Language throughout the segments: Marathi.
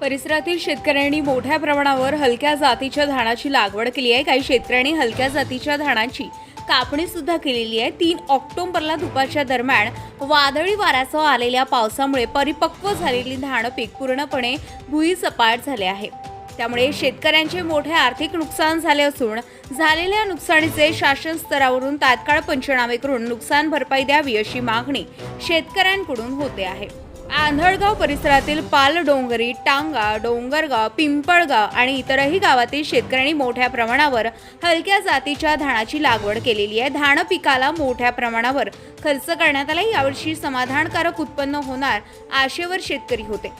परिसरातील शेतकऱ्यांनी मोठ्या प्रमाणावर हलक्या जातीच्या धानाची लागवड केली आहे. काही शेतकऱ्यांनी हलक्या जातीच्या धानाची कापणी सुद्धा केलेली आहे. तीन ऑक्टोबरला दुपारच्या दरम्यान वादळी वाऱ्यासह आलेल्या पावसामुळे परिपक्व झालेली धान पीक पूर्णपणे भुईसपाट झाले आहे. त्यामुळे शेतकऱ्यांचे मोठे आर्थिक नुकसान झाले असून झालेल्या नुकसानीचे शासन स्तरावरून तात्काळ पंचनामे करून नुकसान भरपाई द्यावी अशी मागणी शेतकऱ्यांकडून होते आहे. आंधळगाव परिसरातील पालडोंगरी टांगा डोंगरगाव पिंपळगाव आणि इतरही गावातील शेतकऱ्यांनी मोठ्या प्रमाणावर हलक्या जातीच्या धानाची लागवड केलेली आहे. धान पिकाला मोठ्या प्रमाणावर खर्च करण्यात आला. यावर्षी समाधानकारक उत्पन्न होणार आशेवर शेतकरी होते.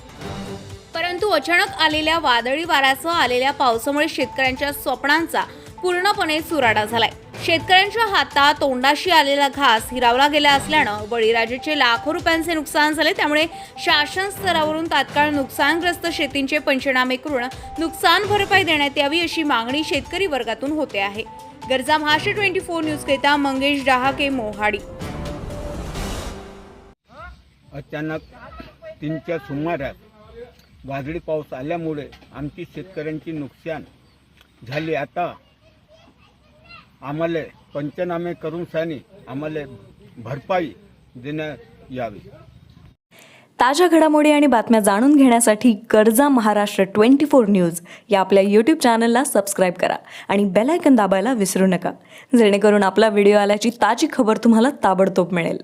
परंतु अचानक आलेल्या वादळी वाऱ्यासह आलेल्या पावसामुळे शेतकऱ्यांच्या स्वप्नांचा पूर्णपणे चुराडा झालाय. शेतकऱ्यांच्या हातात तोंडाशी आलेला घास हिरावला गेला असल्यानं बळीराजाचे लाखो रुपयांचे नुकसान झाले. त्यामुळे शासन स्तरावरून तात्काळ नुकसानग्रस्त शेतींचे पंचनामे करून नुकसान भरपाई देण्यात यावी अशी मागणी शेतकरी वर्गातून होते आहे. गरजा महाराष्ट्र ट्वेंटी फोर न्यूज करिता मंगेश डहाके मोहाडी. अचानक तीनच्या सुमारास वादळी पाऊस आल्यामुळे आमची शेतकऱ्यांची नुकसान झाली. आता आम्हाला पंचनामे करून सॅनी आम्हाला भरपाई देण्यात यावी. ताज्या घडामोडी आणि बातम्या जाणून घेण्यासाठी कर्जा महाराष्ट्र ट्वेंटी फोर न्यूज या आपल्या यूट्यूब चॅनलला सबस्क्राईब करा आणि बेलायकन दाबायला विसरू नका. जेणेकरून आपला व्हिडिओ आल्याची ताजी खबर तुम्हाला ताबडतोब मिळेल.